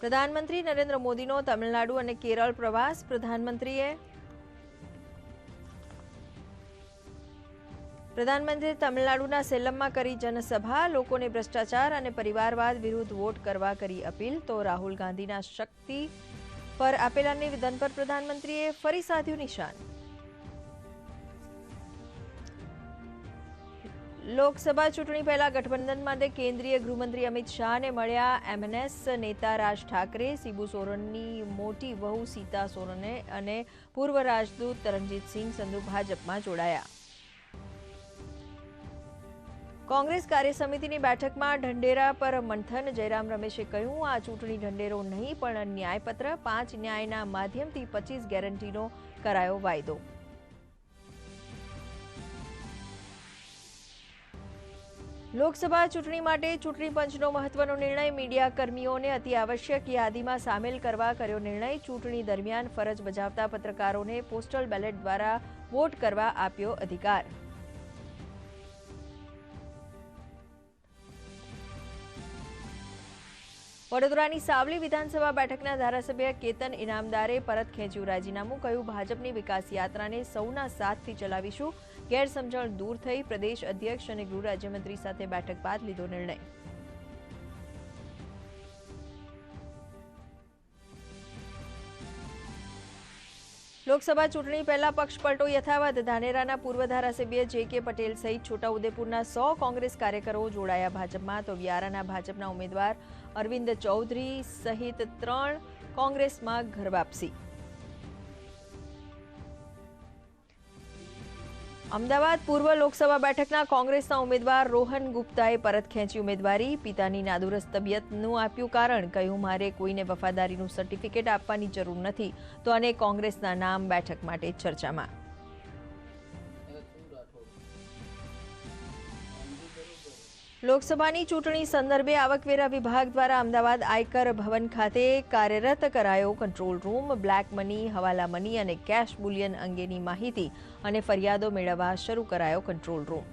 પ્રધાનમંત્રી નરેન્દ્ર મોદીનો તમિલનાડુ અને કેરળ પ્રવાસ પ્રધાનમંત્રીએ પ્રધાનમંત્રીએ તમિલનાડુના સેલમમાં કરી જનસભા, લોકોને ભ્રષ્ટાચાર અને પરિવારવાદ વિરુદ્ધ વોટ કરવા કરી અપીલ. તો રાહુલ ગાંધીના શક્તિ પર આપેલા નિવેદન પર પ્રધાનમંત્રીએ ફરી સાધ્યું નિશાન. લોકસભા ચૂંટણી પહેલા ગઠબંધન માટે કેન્દ્રીય ગૃહમંત્રી અમિત શાહને મળ્યા એમએનએસ નેતા રાજ ઠાકરે, સીબુ સોરનની મોટી વહુ સીતા સોરેને અને પૂર્વ રાજદૂત તરણજીતસિંહ સંધુ ભાજપમાં જોડાયા. કોંગ્રેસ કાર્યસમિતિની બેઠકમાં ઢંઢેરા પર મંથન, જયરામ રમેશે કહ્યું, આ ચૂંટણી ઢંઢેરો નહીં, પણ ન્યાયપત્ર, પાંચ ન્યાયના માધ્યમથી પચીસ ગેરંટીનો કરાયો વાયદો. લોકસભા ચૂંટણી માટે ચૂંટણી પંચનો મહત્વનો નિર્ણય મીડિયા કર્મીઓને અતિ આવશ્યક યાદીમાં સામેલ કરવા કર્યો નિર્ણય. ચૂંટણી દરમિયાન ફરજ બજાવતા પત્રકારોને પોસ્ટલ બેલેટ દ્વારા વોટ કરવા આપ્યો અધિકાર. વડોદરાની સાવલી વિધાનસભા બેઠકના ધારાસભ્ય કેતન ઇનામદારે પરત ખેંચ્યું રાજીનામું, કહ્યું, ભાજપની વિકાસ યાત્રાને સૌના સાથથી ચલાવીશું. ગેરસમજણ દૂર થઈ પ્રદેશ અધ્યક્ષ અને ગૃહ રાજ્યમંત્રી સાથે બેઠક બાદ લીધો નિર્ણય. લોકસભા ચૂંટણી પહેલા પક્ષપલટો યથાવત. ધાનેરાના પૂર્વ ધારાસભ્ય જે કે પટેલ સહિત છોટાઉદેપુરના સો કોંગ્રેસ કાર્યકરો જોડાયા ભાજપમાં. તો વ્યારાના ભાજપના ઉમેદવાર અરવિંદ ચૌધરી સહિત ત્રણ કોંગ્રેસમાં ઘર અમદાવાદ પૂર્વ લોકસભા બેઠકના કોંગ્રેસના ઉમેદવાર રોહન ગુપ્તાએ પરત ખેંચી ઉમેદવારી. પિતાની નાદુરસ્ત તબિયતનું આપ્યું કારણ, કહ્યું, મારે કોઈને વફાદારીનું સર્ટિફિકેટ આપવાની જરૂર નથી. તો અને કોંગ્રેસના નામ બેઠક માટે ચર્ચામાં. લોકસભાની ચૂંટણી સંદર્ભે આવકવેરા વિભાગ દ્વારા અમદાવાદ આયકર ભવન ખાતે કાર્યરત કરાયો control room, black money, હવાલા money અને કેશ બુલિયન અંગેની માહિતી અને ફરિયાદો મેળવવા શરૂ કરાયો કંટ્રોલ રૂમ.